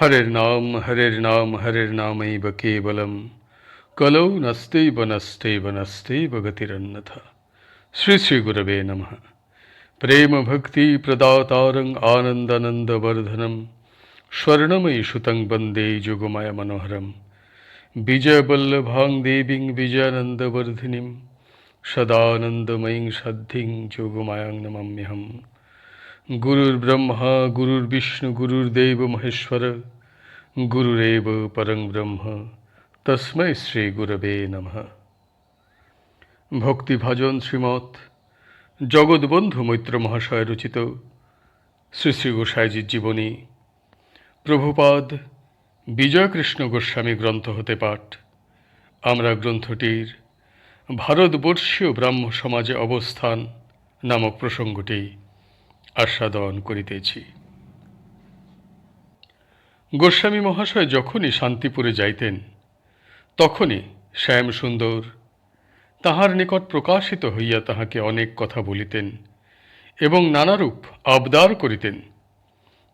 হরের নাম হরের নাম, হরের নামৈব কেবলম। কলৌ নস্তেব নস্তেব নস্তেব গতিরন্যথা শ্রী শ্রী গুরবে নমঃ। প্রেম ভক্তি প্রদাতারং আনন্দানন্দবর্ধনম। স্বর্ণময়ী সুতং বন্দে যুগময় মনোহরম। বিজয়বল্লভাং দেবীং বিজয়ানন্দবর্ধিনীং সদানন্দময়ীং সদ্ধিং যোগমায়াং নমাম্যহম। গুরুর্ব্রহ্মা গুরুর্বিষ্ণু গুরুর্দেব মহেশ্বর, গুরুরেব পরং ব্রহ্ম, তস্মৈ শ্রী গুরবে নমঃ। ভক্তিভাজন শ্রীমৎ জগৎবন্ধু মৈত্র মহাশয় রচিত, শ্রী শ্রী গোসাইজির জীবনী, প্রভুপাদ বিজয়কৃষ্ণ গোস্বামী গ্রন্থ হতে পাঠ। আমরা গ্রন্থটির ভারতবর্ষীয় ব্রাহ্ম সমাজে অবস্থান নামক প্রসঙ্গটি আস্বাদন করিতেছি। গোস্বামী মহাশয় যখনই শান্তিপুরে যাইতেন, তখনই শ্যাম সুন্দর তাহার নিকট প্রকাশিত হইয়া তাহাকে অনেক কথা বলিতেন এবং নানারূপ আবদার করিতেন।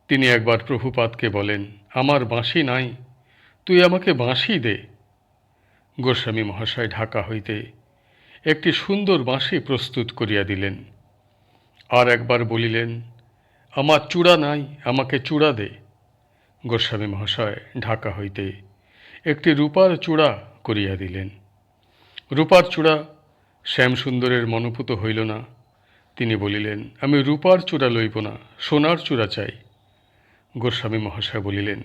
তিনি একবার প্রভুপাতকে বলেন, আমার বাঁশি নাই, তুই আমাকে বাঁশি দে। গোস্বামী মহাশয় ঢাকা হইতে একটি সুন্দর বাঁশি প্রস্তুত করিয়া দিলেন। আর একবার বলিলেন, আমার চূড়া নাই, আমাকে চূড়া দে। গোস্বামী মহাশয় ঢাকা হইতে একটি রূপার চূড়া করিয়া দিলেন। রূপার চূড়া শ্যামসুন্দরের মনোপুত হইল না। তিনি বলিলেন, আমি রূপার চূড়া লইব না, সোনার চূড়া চাই। গোস্বামী মহাশয় বলিলেন,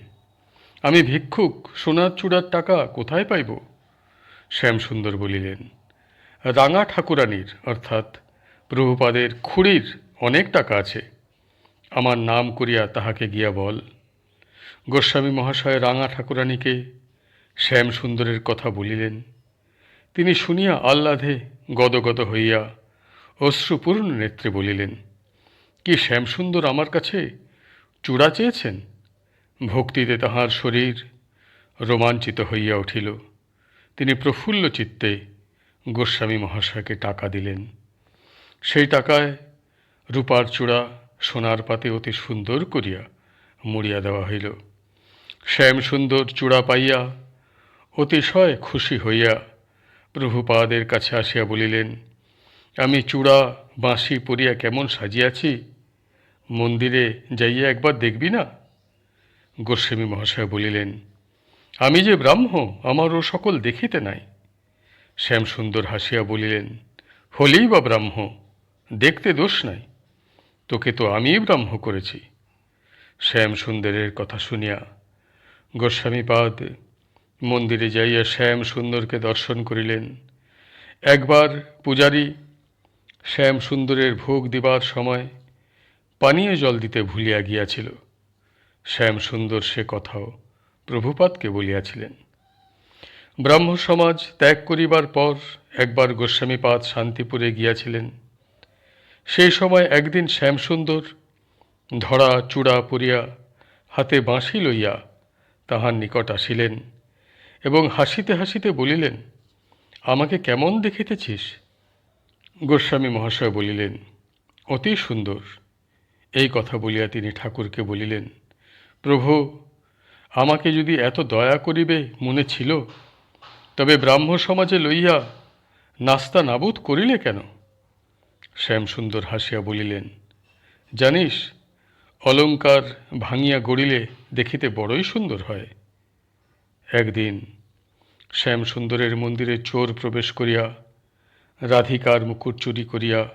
আমি ভিক্ষুক, সোনার চূড়ার টাকা কোথায় পাইব? শ্যামসুন্দর বলিলেন, রাঙা ঠাকুরানীর, অর্থাৎ প্রভুপাদের খুড়ির অনেক টাকা আছে। আমার নাম করিয়া তাহাকে গিয়া বল। গোস্বামী মহাশয় রাঙা ঠাকুরানীকে শ্যামসুন্দরের কথা বলিলেন। তিনি শুনিয়া আহ্লাদে গদগদ হইয়া অশ্রুপূর্ণ নেত্রে বলিলেন, কি শ্যামসুন্দর আমার কাছে চূড়া চেয়েছেন? ভক্তিতে তাহার শরীর রোমাঞ্চিত হইয়া উঠিল। তিনি প্রফুল্ল চিত্তে গোস্বামী মহাশয়কে টাকা দিলেন। সেই টাকায় রূপার চূড়া সোনার পাতে অতি সুন্দর করিয়া মুড়িয়া দেওয়া হইল। শ্যাম সুন্দর চূড়া পাইয়া অতিশয় খুশি হইয়া প্রভুপাদের কাছে আসিয়া বলিলেন, আমি চূড়া বাঁশি পরিয়া কেমন সাজিয়াছি? মন্দিরে যাইয়া একবার দেখবি না? গোস্বামী মহাশয় বলিলেন, আমি যে ব্রাহ্ম আমার ও সকল দেখিতে নাই। শ্যামসুন্দর হাসিয়া বলিলেন, হলেই বা ব্রাহ্ম দেখতে দোষ নাই। তোকে তো আমিই ব্রাহ্ম করেছি। শ্যাম সুন্দরের কথা শুনিয়া গোস্বামীপাদ মন্দিরে যাইয়া শ্যাম সুন্দরকে দর্শন করিলেন। একবার পূজারী শ্যাম সুন্দরের ভোগ দিবার সময় পানীয় জল দিতে ভুলিয়া গিয়াছিল। শ্যাম সুন্দর সে কথাও প্রভুপাদকে বলিয়াছিলেন। ব্রাহ্ম সমাজ ত্যাগ করিবার পর একবার গোস্বামীপাদ শান্তিপুরে গিয়াছিলেন। সেই সময় একদিন শ্যামসুন্দর ধরা চূড়া পরিয়া হাতে বাঁশি লইয়া তাহার নিকট আসিলেন এবং হাসিতে হাসিতে বলিলেন, আমাকে কেমন দেখিতেছিস? গোস্বামী মহাশয় বলিলেন, অতি সুন্দর। এই কথা বলিয়া তিনি ঠাকুরকে বলিলেন, প্রভু, আমাকে যদি এত দয়া করিবে মনে ছিল, তবে ব্রাহ্ম সমাজে লইয়া নাস্তা নাবুদ করিলে কেন? শ্যামসুন্দর হাসিয়া বলিলেন, জানিস, অলঙ্কার ভাঙিয়া গড়িলে দেখিতে বড়ই সুন্দর হয়। একদিন শ্যামসুন্দরের মন্দিরে চোর প্রবেশ করিয়া, রাধিকার মুকুট চুরি করিয়া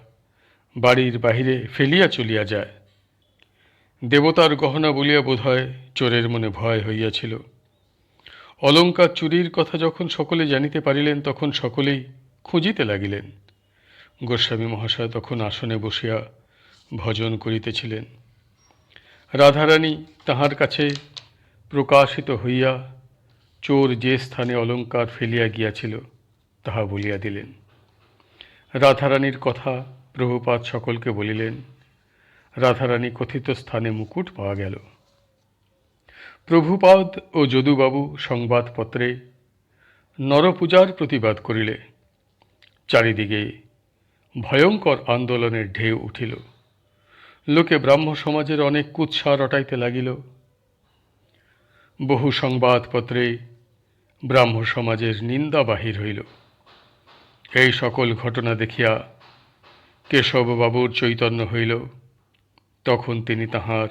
বাড়ির বাহিরে ফেলিয়া চলিয়া যায়। দেবতার গহনা বলিয়া বোধহয় চোরের মনে ভয় হইয়াছিল। অলঙ্কার চুরির কথা যখন সকলে জানিতে পারিলেন, তখন সকলেই খুঁজিতে লাগিলেন। গোস্বামী মহাশয় তখন আসনে বসিয়া ভজন করিতেছিলেন। রাধারানী তাহার কাছে প্রকাশিত হইয়া চোর যে স্থানে অলঙ্কার ফেলিয়া গিয়াছিল, তাহা বলিয়া দিলেন। রাধারানীর কথা প্রভুপাদ সকলকে বলিলেন, রাধারানী কথিত স্থানে মুকুট পাওয়া গেল। প্রভুপাদ ও যদুবাবু সংবাদপত্রে নরপূজার প্রতিবাদ করিলে, চারিদিকে ভয়ঙ্কর আন্দোলনের ঢেউ উঠিল। লোকে ব্রাহ্ম সমাজের অনেক কুৎসা রটাইতে লাগিল। বহু সংবাদপত্রে ব্রাহ্ম সমাজের নিন্দা বাহির হইল। এই সকল ঘটনা দেখিয়া কেশববাবুর চৈতন্য হইল। তখন তিনি তাহার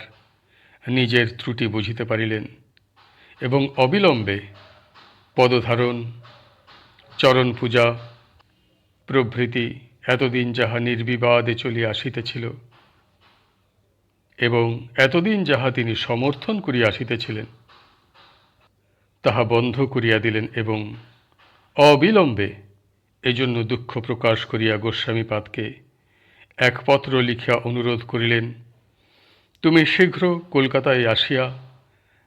নিজের ত্রুটি বুঝিতে পারিলেন এবং অবিলম্বে পদধারণ চরণ পূজা প্রভৃতি এতদিন যাহা নির্বিবাদে চলিয়া আসিতেছিল এবং এতদিন যাহা তিনি সমর্থন করিয়া আসিতেছিলেন, তাহা বন্ধ করিয়া দিলেন এবং অবিলম্বে এজন্য দুঃখ প্রকাশ করিয়া গোস্বামীপাদকে এক পত্র লিখিয়া অনুরোধ করিলেন, তুমি শীঘ্র কলকাতায় আসিয়া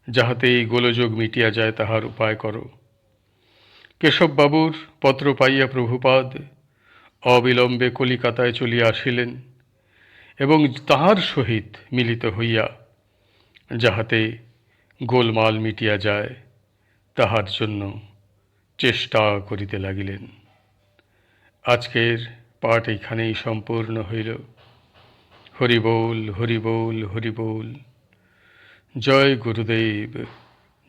যাহাতে এই গোলযোগ মিটিয়া যায় তাহার উপায় করো। কেশববাবুর পত্র পাইয়া প্রভুপাদ অবিলম্বে কলিকাতায় চলিয়া আসিলেন এবং তাহার সহিত মিলিত হইয়া যাহাতে গোলমাল মিটিয়া যায়, তাহার জন্য চেষ্টা করিতে লাগিলেন। আজকের পাঠ এইখানেই সম্পূর্ণ হইল। হরি বল হরি বল হরি বল জয় গুরুদেব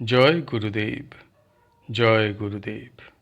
জয় গুরুদেব জয় গুরুদেব।